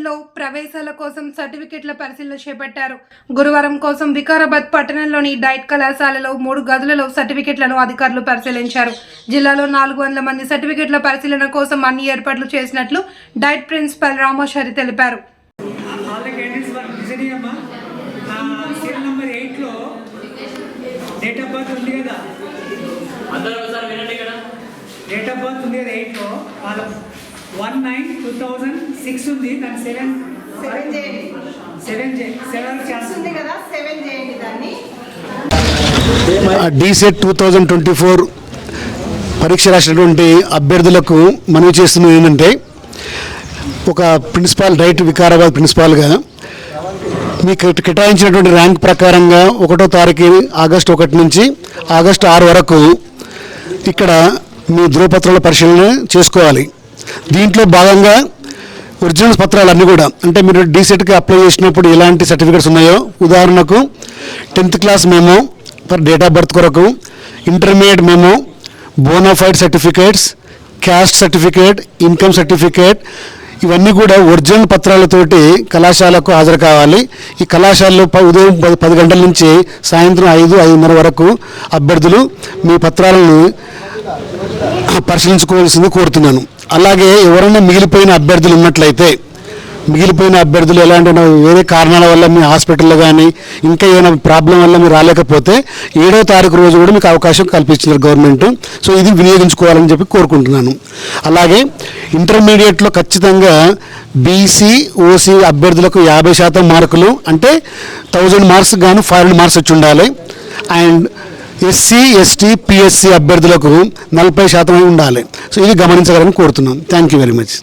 కళాశాలలో ప్రవేశాల కోసం సర్టిఫికెట్ల పరిశీలన చేపట్టారు. గురువారం కోసం వికారాబాద్ పట్టణంలోని డైట్ కళాశాలలో మూడు గదులలో సర్టిఫికెట్లను అధికారులు పరిశీలించారు. జిల్లాలో నాలుగు వందల మంది సర్టిఫికెట్ల పరిశీలన కోసం అన్ని ఏర్పాట్లు చేసినట్లు డైట్ ప్రిన్సిపల్ రామోషరి తెలిపారు. డేట్ ఆఫ్ బర్త్ ఉంది కదా? డేట్ ఆఫ్ బర్త్ ఉంది కదా ఎయిట్లో వాళ్ళ one nine two thousand six ఉంది. దాని సెవెన్ సెవెన్ చేయండి సెవెన్ సెవెన్ ఛాన్స్ ఉంది కదా సెవెన్ చేయండి దాన్ని. DSET two thousand twenty four పరీక్ష రాసినటువంటి అభ్యర్థులకు మనవి చేస్తున్నది ఏంటంటే ఒక ప్రిన్సిపాల్ రైట్ వికారాబాద్ ప్రిన్సిపాల్గా మీకు కేటాయించినటువంటి ర్యాంక్ ప్రకారంగా ఒకటో తారీఖు ఆగస్టు ఒకటి నుంచి ఆగస్టు ఆరు వరకు ఇక్కడ మీ ధృవపత్రాల పరిశీలన చేసుకోవాలి. దీంట్లో భాగంగా ఒరిజినల్ పత్రాలు అన్నీ కూడా అంటే మీరు డీసెట్కి అప్లై చేసినప్పుడు ఎలాంటి సర్టిఫికేట్స్ ఉన్నాయో ఉదాహరణకు టెన్త్ క్లాస్ మేము ఫర్ డేట్ ఆఫ్ బర్త్ కొరకు ఇంటర్మీడియట్ మేము bonafide certificates caste certificate income certificate ఇవన్నీ కూడా ఒరిజినల్ పత్రాలతోటి కళాశాలకు హాజరు కావాలి. ఈ కళాశాలలో ఉదయం పది పది గంటల నుంచి సాయంత్రం ఐదు ఐదున్నర వరకు అభ్యర్థులు మీ పత్రాలను పరిశీలించుకోవాల్సింది కోరుతున్నాను. అలాగే ఎవరైనా మిగిలిపోయిన అభ్యర్థులు ఉన్నట్లయితే మిగిలిపోయిన అభ్యర్థులు ఎలాంటి వేరే కారణాల వల్ల మీ హాస్పిటల్లో కానీ ఇంకా ఏమైనా ప్రాబ్లం వల్ల మీరు రాలేకపోతే ఏడో తారీఖు రోజు కూడా మీకు అవకాశం కల్పించినారు గవర్నమెంట్. సో ఇది వినియోగించుకోవాలని చెప్పి కోరుకుంటున్నాను. అలాగే ఇంటర్మీడియట్లో ఖచ్చితంగా బీసీ ఓసీ అభ్యర్థులకు యాభై శాతం మార్కులు అంటే థౌజండ్ మార్క్స్ గాను ఫైవ్ హండ్రెడ్ మార్క్స్ వచ్చి ఉండాలి. అండ్ ఎస్సీ ఎస్టీ పిఎస్సి అభ్యర్థులకు నలభై శాతం ఉండాలి. సో ఇది గమనించగలని కోరుతున్నాం థ్యాంక్ యూ వెరీ మచ్